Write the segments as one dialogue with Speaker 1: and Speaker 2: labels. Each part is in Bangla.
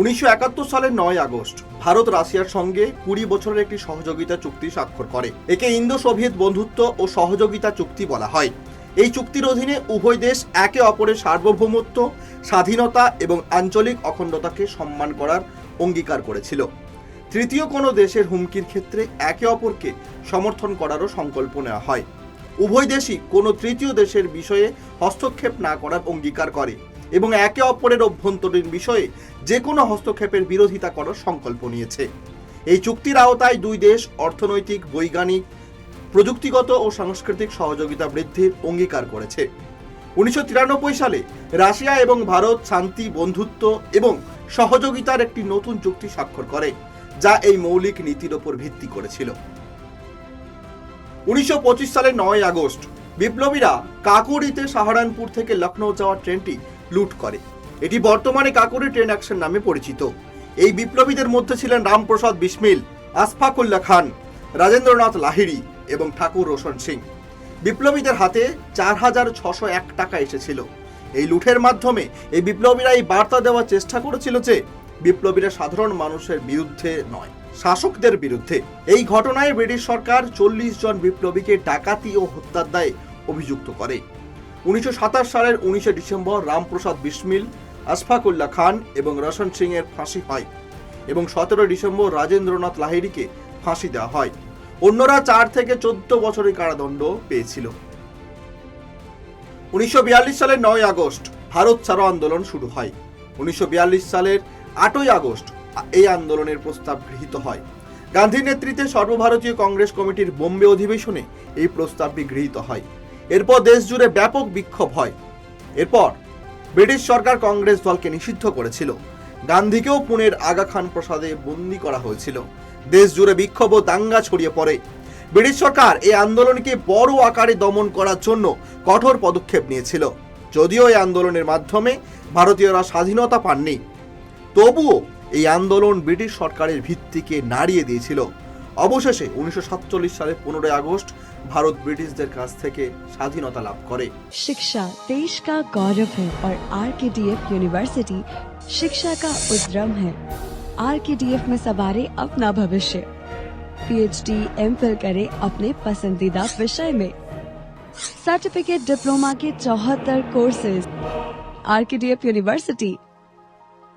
Speaker 1: উনিশশো একাত্তর সালের নয় আগস্ট, ভারত রাশিয়ার সঙ্গে কুড়ি বছরের একটি সহযোগিতা চুক্তি স্বাক্ষর করে। একে ইন্দো সোভিয়েত বন্ধুত্ব ও সহযোগিতা চুক্তি বলা হয়। এই চুক্তির অধীনে উভয় দেশ একে অপরের সার্বভৌমত্ব, স্বাধীনতা এবং আঞ্চলিক অখণ্ডতাকে সম্মান করার অঙ্গীকার করেছিল। তৃতীয় কোনো দেশের হুমকির ক্ষেত্রে একে অপরকে সমর্থন করারও সংকল্প নেওয়া হয়। উভয় দেশই কোনো তৃতীয় দেশের বিষয়ে হস্তক্ষেপ না করার অঙ্গীকার করে। এবং একে অপরের অভ্যন্তরীণ বিষয়ে যে কোনো হস্তক্ষেপের বিরোধিতা করার সংকল্প নিয়েছে। এই চুক্তির আওতায় দুই দেশ অর্থনৈতিক, বৈজ্ঞানিক, প্রযুক্তিগত ও সাংস্কৃতিক সহযোগিতা বৃদ্ধির অঙ্গীকার করেছে। উনিশশো তিরানব্বই সালে রাশিয়া এবং ভারত শান্তি, বন্ধুত্ব এবং সহযোগিতার একটি নতুন চুক্তি স্বাক্ষর করে, যা এই মৌলিক নীতির ওপর ভিত্তি করেছিল। উনিশশো পঁচিশ সালের নয় আগস্ট বিপ্লবীরা কাকুরিতে সাহারানপুর থেকে লখনৌ যাওয়ার ট্রেনটি লুট করে। এটি বর্তমানে কাকুরি ট্রেন অ্যাকশন নামে পরিচিত। এই বিপ্লবীদের মধ্যে ছিলেন রামপ্রসাদ বিসমিল, আসফাকুল্লা খান, রাজেন্দ্রনাথ লাহিড়ী এবং ঠাকুর রোশন সিং। বিপ্লবীদের হাতে চার হাজার ছশো এক টাকা এসেছিল। এই লুঠের মাধ্যমে এই বিপ্লবীরা এই বার্তা দেওয়ার চেষ্টা করেছিল যে বিপ্লবীরা সাধারণ মানুষের বিরুদ্ধে নয়, শাসকদের বিরুদ্ধে। এই ঘটনায় ব্রিটিশ সরকার চল্লিশ জন বিপ্লবীকে ডাকাতি ও হত্যার দায়ে অভিযুক্ত করে। উনিশশো সাতাশ সালের উনিশে ডিসেম্বর রামপ্রসাদ বিসমিল আশফাকুল্লাহ খান এবং রোশন সিং এর ফাঁসি হয় এবং সতেরো ডিসেম্বর রাজেন্দ্রনাথ লাহিড়িকে ফাঁসি দেওয়া হয়। অন্যরা চার থেকে চোদ্দ বছরের কারাদণ্ড পেয়েছিল। উনিশশো বিয়াল্লিশ সালের নয় আগস্ট ভারত ছাড়ো আন্দোলন শুরু হয়। উনিশশো বিয়াল্লিশ সালের আটই আগস্ট এই আন্দোলনের প্রস্তাব গৃহীত হয়। গান্ধীর নেতৃত্বে সর্বভারতীয় কংগ্রেস কমিটির বোম্বে অধিবেশনে এই প্রস্তাবটি গৃহীত হয়। এরপর দেশ জুড়ে ব্যাপক বিক্ষোভ হয়। এরপর ব্রিটিশ সরকার কংগ্রেস দলকে নিষিদ্ধ করেছিল। গান্ধীকেও পুনের আগা খান প্রসাদে বন্দি করা হয়েছিল। দেশ জুড়ে বিক্ষোভ ও দাঙ্গা ছড়িয়ে পড়ে। ব্রিটিশ সরকার এই আন্দোলনকে বড় আকারে দমন করার জন্য কঠোর পদক্ষেপ নিয়েছিল। যদিও এই আন্দোলনের মাধ্যমে ভারতীয়রা স্বাধীনতা পাননি। তবুও এই আন্দোলন ব্রিটিশ সরকারের ভিত্তিকে নাড়িয়ে দিয়েছিল। অবশেষে উনিশশো সাতচল্লিশ সালের পনেরোই আগস্ট ভারত ব্রিটিশদের কাছ থেকে স্বাধীনতা লাভ করে
Speaker 2: शिक्षा देश का गौरव है और are K D F university शिक्षा का उद्रम है आर के डी एफ में सवारे अपना भविष्य पीएचडी एम फिल करे अपने पसंदीदा विषय में सर्टिफिकेट डिप्लोमा के चौहत्तर courses R K D F university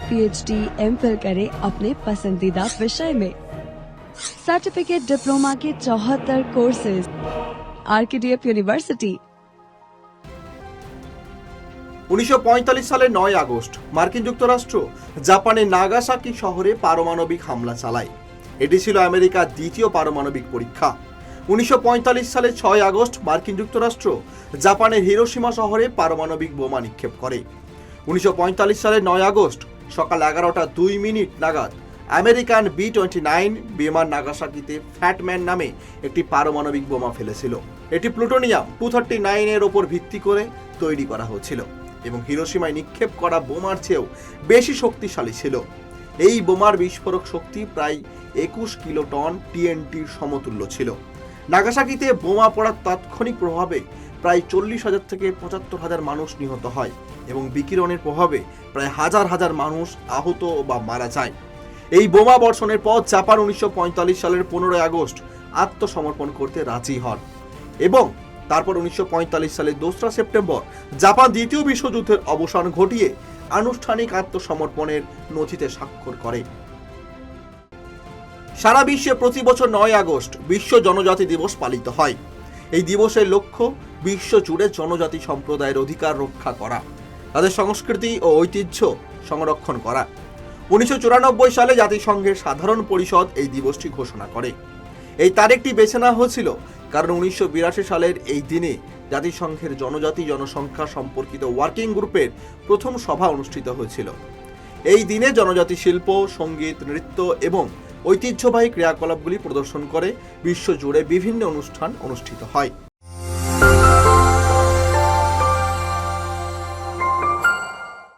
Speaker 2: PhD M phil करे अपने पसंदीदा विषय में सर्टिफिकेट डिप्लोमा के चौहत्तर courses R K D F university
Speaker 1: উনিশশো সালের নয় আগস্ট মার্কিন যুক্তরাষ্ট্র জাপানের নাগাসাকি শহরে পারমাণবিক হামলা চালায় এটি ছিল আমেরিকার দ্বিতীয় পারমাণবিক পরীক্ষা উনিশশো সালের ছয় আগস্ট মার্কিন যুক্তরাষ্ট্র জাপানের হিরোসীমা শহরে পারমাণবিক বোমা নিক্ষেপ করে উনিশশো সালের নয় আগস্ট সকাল এগারোটা দুই মিনিট নাগাদ আমেরিকান বি টোয়েন্টি নাইন বিমান নাগাসাকিতে ফ্যাটম্যান নামে একটি পারমাণবিক বোমা ফেলেছিল। এটি প্লুটোনিয়াম টু থার্টি নাইনের ওপর ভিত্তি করে তৈরি করা হয়েছিল এবং হিরোসীমায় নিক্ষেপ করা বোমার চেয়েও বেশি শক্তিশালী ছিল। এই বোমার বিস্ফোরক শক্তি প্রায় একুশ কিলোটন টিএনটির সমতুল্য ছিল। নাগাসাকিতে বোমা পড়ার তাৎক্ষণিক প্রভাবে প্রায় চল্লিশ হাজার থেকে পঁচাত্তর হাজার মানুষ নিহত হয় এবং বিকিরণের প্রভাবে প্রায় হাজার হাজার মানুষ আহত বা মারা যায়। এই বোমা বর্ষণের পর জাপান উনিশশো পঁয়তাল্লিশ সালের পনেরোই আগস্ট আত্মসমর্পণ করতে রাজি হন এবং তারপর উনিশশো সালের দোসরা সেপ্টেম্বর জাপান দ্বিতীয় বিশ্বযুদ্ধের অবসান ঘটিয়ে আনুষ্ঠানিক আত্মসমর্পণের নথিতে স্বাক্ষর করে। সারা বিশ্বে প্রতি বছর নয় আগস্ট বিশ্ব জনজাতি দিবস পালিত হয়। এই দিবসের লক্ষ্য বিশ্ব জুড়ে জনজাতি সম্প্রদায়ের অধিকার রক্ষা করা, তাদের সংস্কৃতি ও ঐতিহ্য সংরক্ষণ করা। উনিশশো চুরানব্বই সালে জাতিসংঘের সাধারণ পরিষদ এই দিবসটি ঘোষণা করে। এই তারিখটি বেছে নেওয়া হয়েছিল কারণ উনিশশো বিরাশি সালের এই দিনে জাতিসংঘের জনজাতি জনসংখ্যা সম্পর্কিত ওয়ার্কিং গ্রুপের প্রথম সভা অনুষ্ঠিত হয়েছিল। এই দিনে জনজাতি শিল্প, সংগীত, নৃত্য এবং ঐতিহ্যবাহী ক্রিয়াকলাপগুলি প্রদর্শন করে বিশ্বজুড়ে বিভিন্ন অনুষ্ঠান অনুষ্ঠিত হয়।